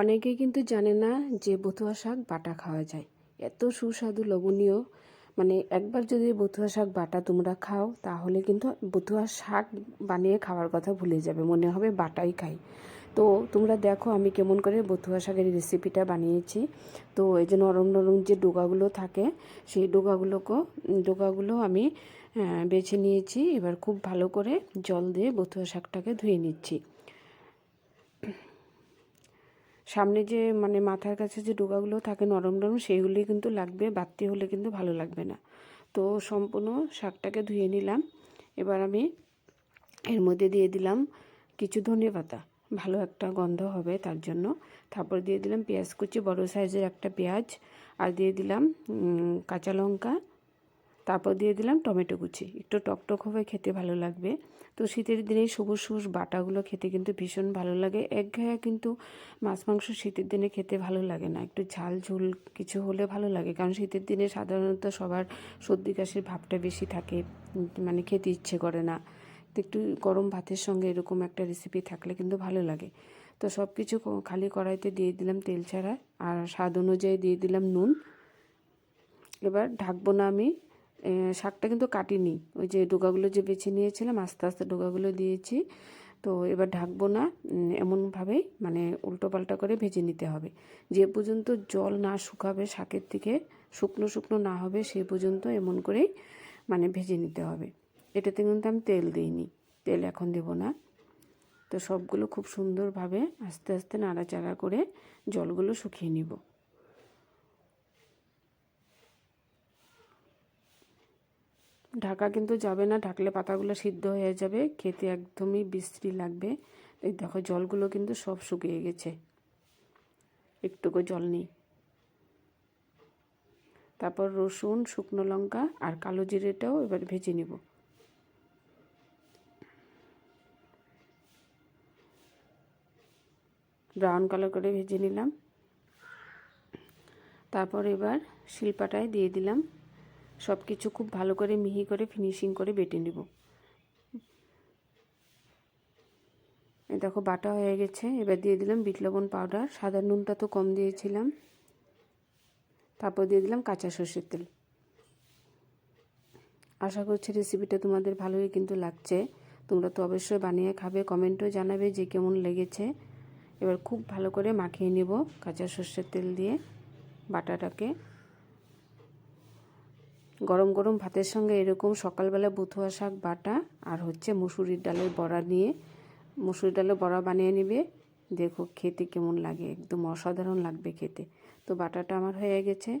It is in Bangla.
অনেকেই কিন্তু জানে না যে বথুয়া শাক বাটা খাওয়া যায়। এত সুস্বাদু লবণীয় মানে একবার যদি বথুয়া শাক বাটা তোমরা খাও, তাহলে কিন্তু বথুয়া শাক বানিয়ে খাওয়ার কথা ভুলে যাবে। মনে হবে বাটাই খাই। তো তোমরা দেখো আমি কেমন করে বথুয়া শাকের রেসিপিটা বানিয়েছি। তো এই যে নরম নরম যে ডোকাগুলো থাকে, সেই ডোকাগুলোকে ডোগাগুলো আমি বেছে নিয়েছি। এবার খুব ভালো করে জল দিয়ে বথুয়া শাকটাকে ধুয়ে নিচ্ছি। সামনে যে মানে মাথার কাছে যে ডোকাগুলো থাকে নরম নরম সেইগুলি কিন্তু লাগবে। বাড়তি হলে কিন্তু ভালো লাগবে না। তো সম্পূর্ণ শাকটাকে ধুয়ে নিলাম। এবার আমি এর মধ্যে দিয়ে দিলাম কিছু ধনে পাতা। ভালো একটা গন্ধ হবে তার জন্য। তারপর দিয়ে দিলাম পেঁয়াজ কুচি, বড় সাইজের একটা পেঁয়াজ। আর দিয়ে দিলাম কাঁচা লঙ্কা তারপর দিয়ে দিলাম টমেটো কুচি। একটু টকটক হবে, খেতে ভালো লাগবে। তো শীতের দিনে সবুজ সবুজ বাটাগুলো খেতে কিন্তু ভীষণ ভালো লাগে। একঘেয়ে কিন্তু মাছ মাংস শীতের দিনে খেতে ভালো লাগে না। একটু ঝাল ঝোল কিছু হলে ভালো লাগে, কারণ শীতের দিনে সাধারণত সবার সর্দি কাশির ভাবটা বেশি থাকে মানে খেতে ইচ্ছে করে না। তো একটু গরম ভাতের সঙ্গে এরকম একটা রেসিপি থাকলে কিন্তু ভালো লাগে। তো সব কিছু খালি কড়াইতে দিয়ে দিলাম তেল ছাড়া, আর স্বাদ অনুযায়ী দিয়ে দিলাম নুন। এবার ঢাকবো না আমি শাকটা কিন্তু কাটিনি। ওই যে ডোকাগুলো যে বেছে নিয়েছিলাম, আস্তে আস্তে ডোকাগুলো দিয়েছি। তো এবার ঢাকবো না এমনভাবেই মানে উল্টো পাল্টা করে ভেজে নিতে হবে। যে পর্যন্ত জল না শুকাবে শাকের থেকে, শুকনো শুকনো না হবে সে পর্যন্ত এমন করেই মানে ভেজে নিতে হবে। এটাতে কিন্তু আমি তেল দিইনি, তেল এখন দেবো না। তো সবগুলো খুব সুন্দরভাবে আস্তে আস্তে নাড়াচাড়া করে জলগুলো শুকিয়ে নিব। ঢাকা কিন্তু যাবে না, ঢাকলে পাতাগুলো সিদ্ধ হয়ে যাবে, খেতে একদমই বিশ্রী লাগবে। এই দেখো জলগুলো কিন্তু সব শুকিয়ে গেছে। একটুকু জল নেই। তারপর রসুন, শুকনো লঙ্কা আর কালো জিরেটাও এবার ভেজে নিব। ব্রাউন কালার করে ভেজে নিলাম। তারপর এবার শিলপাটায় দিয়ে দিলাম। সব কিছু খুব ভালো করে মিহি করে ফিনিশিং করে বেটে নেব। দেখো বাটা হয়ে গেছে, এবার দিয়ে দিলাম বিট লবণ পাউডার, সাদা নুনটা তো কম দিয়েছিলাম। তারপর দিয়ে দিলাম কাঁচা সর্ষের তেল। আশা করছি রেসিপিটা তোমাদের ভালোই কিন্তু লাগছে। তোমরা তো অবশ্যই বানিয়ে খাবে কমেন্টও জানাবে যে কেমন লেগেছে। এবার খুব ভালো করে মাখিয়ে নেব কাঁচা সর্ষের তেল দিয়ে বাটাটাকে। গরম গরম ভাতের সঙ্গে এরকম সকালবেলা বুথুয়া শাক, বাটা আর হচ্ছে মুসুরির ডালের বড়া নিয়ে মুসুরির ডালের বড়া বানিয়ে নেবে। দেখো খেতে কেমন লাগে, একদম অসাধারণ লাগবে খেতে। তো বাটাটা আমার হয়ে গেছে।